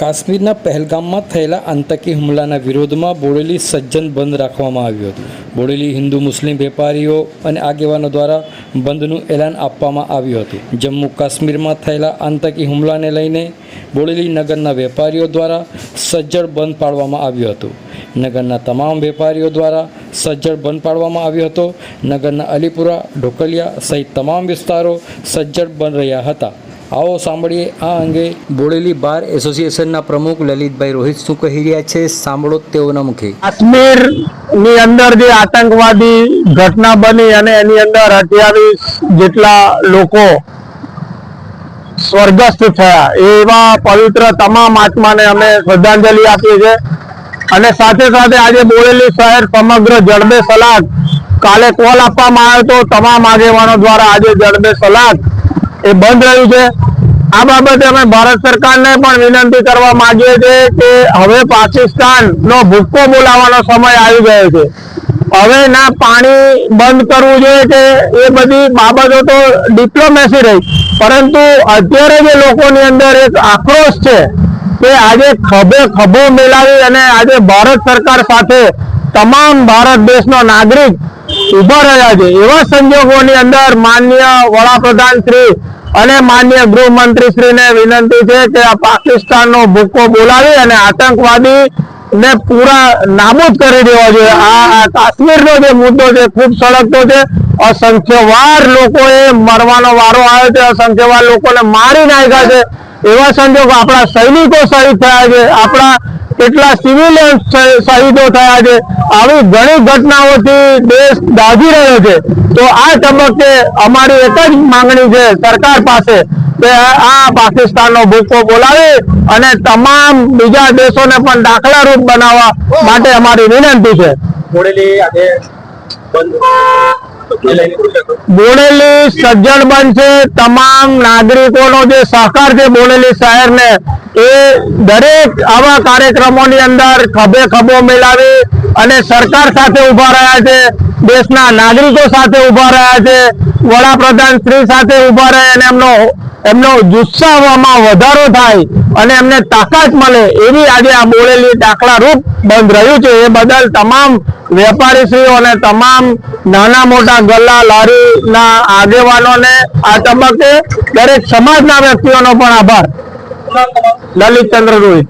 કાશ્મીરના પહેલગામમાં થયેલા આતંકી હુમલાના વિરોધમાં બોડેલી સજ્જન બંધ રાખવામાં આવ્યું હતું. બોડેલી હિન્દુ મુસ્લિમ વેપારીઓ અને આગેવાનો દ્વારા બંધનું એલાન આપવામાં આવ્યું હતું. જમ્મુ કાશ્મીરમાં થયેલા આતંકી હુમલાને લઈને બોડેલી નગરના વેપારીઓ દ્વારા સજ્જડ બંધ પાડવામાં આવ્યું હતું. નગરના તમામ વેપારીઓ દ્વારા સજ્જડ બંધ પાડવામાં આવ્યો હતો. નગરના અલીપુરા, ઢોકલિયા સહિત તમામ વિસ્તારો સજ્જડ બંધ રહ્યા હતા. આવો સાંભળીએ આ અંગે બોડેલી બાર એસોસિએશનના પ્રમુખ લલિતભાઈ રોહિત શું કહી રહ્યા છે? સાંભળો તેઓના મુખે. કાશ્મીરની અંદર જે આતંકવાદી ઘટના બની અને એની અંદર અઠ્યાવીસ જેટલા લોકો સ્વર્ગસ્થ થયા, એવા પવિત્ર તમામ આત્માને અમે શ્રદ્ધાંજલિ આપીએ છીએ. અને સાથે સાથે આજે બોરેલી શહેર સમગ્ર જડબે સલાદ, કાલે કોલ આપવામાં આવ્યો તો તમામ આગેવાનો દ્વારા આજે જડબે સલાદ એ બંધ રહ્યું છે. આ બાબતે અમે ભારત સરકારને પણ વિનંતી કરવા માંગીએ છીએ કે હવે પાકિસ્તાનનો ભૂક્કો બોલાવવાનો સમય આવી ગયો છે. હવે ના પાણી બંધ કરવું જોઈએ કે એ બધી બાબતો તો ડિપ્લોમેસી રહી. પરંતુ અત્યારે જે લોકોની અંદર એક આક્રોશ છે કે આજે ખભે ખભો મેળવી અને આજે ભારત સરકાર સાથે તમામ ભારત દેશનો નાગરિક ઊભા રહ્યા છે. એવા સંજોગોની અંદર માન્ય વડાપ્રધાન શ્રી અને માન્ય ગૃહમંત્રી શ્રીને વિનંતી છે કે આ પાકિસ્તાનનો ભૂકો બોલાવી અને આતંકવાદી ને પૂરા નાબૂદ કરી દેવા જોઈએ. આ કાશ્મીરનો જે મુદ્દો છે, ખૂબ સળગતો છે. અસંખ્ય વાર લોકોએ મરવાનો વારો આવ્યો છે. અસંખ્ય વાર લોકોને મારી નાખ્યા છે. એવા સંજોગો આપણા સૈનિકો શહીદ થયા છે. આપણા કેટલા સિવિલિયન શહીદો થયા છે. આવી ઘણી ઘટનાઓથી દેશ દાઝી રહ્યો છે. તો આ તબક્કે અમારી એક જ માંગણી છે સરકાર પાસે કે આ પાકિસ્તાનનો ભૂકો બોલાવી અને તમામ બીજા દેશોને પણ દાખલારૂપ બનાવવા માટે અમારી વિનંતી છે. બોડેલી સજ્જડ બનશે. તમામ નાગરિકોનો જે સહકાર છે બોડેલી શહેરને, એ દરેક આવા કાર્યક્રમોની અંદર ખભે ખભો મેળવી અને સરકાર સાથે ઊભા રહ્યા છે, દેશના નાગરિકો સાથે ઊભા રહ્યા છે, વડાપ્રધાન શ્રી સાથે ઊભા રહે અને એમનો એમનો જુસ્સામાં વધારો થાય અને એમને તાકાત મળે એવી આજે આ બોલેલી દાખલા રૂપ બંધ રહ્યું છે. એ બદલ તમામ વેપારીશ્રીઓ અને તમામ નાના મોટા ગલ્લા લારીના આગેવાનોને આ તબક્કે દરેક સમાજના વ્યક્તિઓનો પણ આભાર. લલિત ચંદ્ર રોહિત.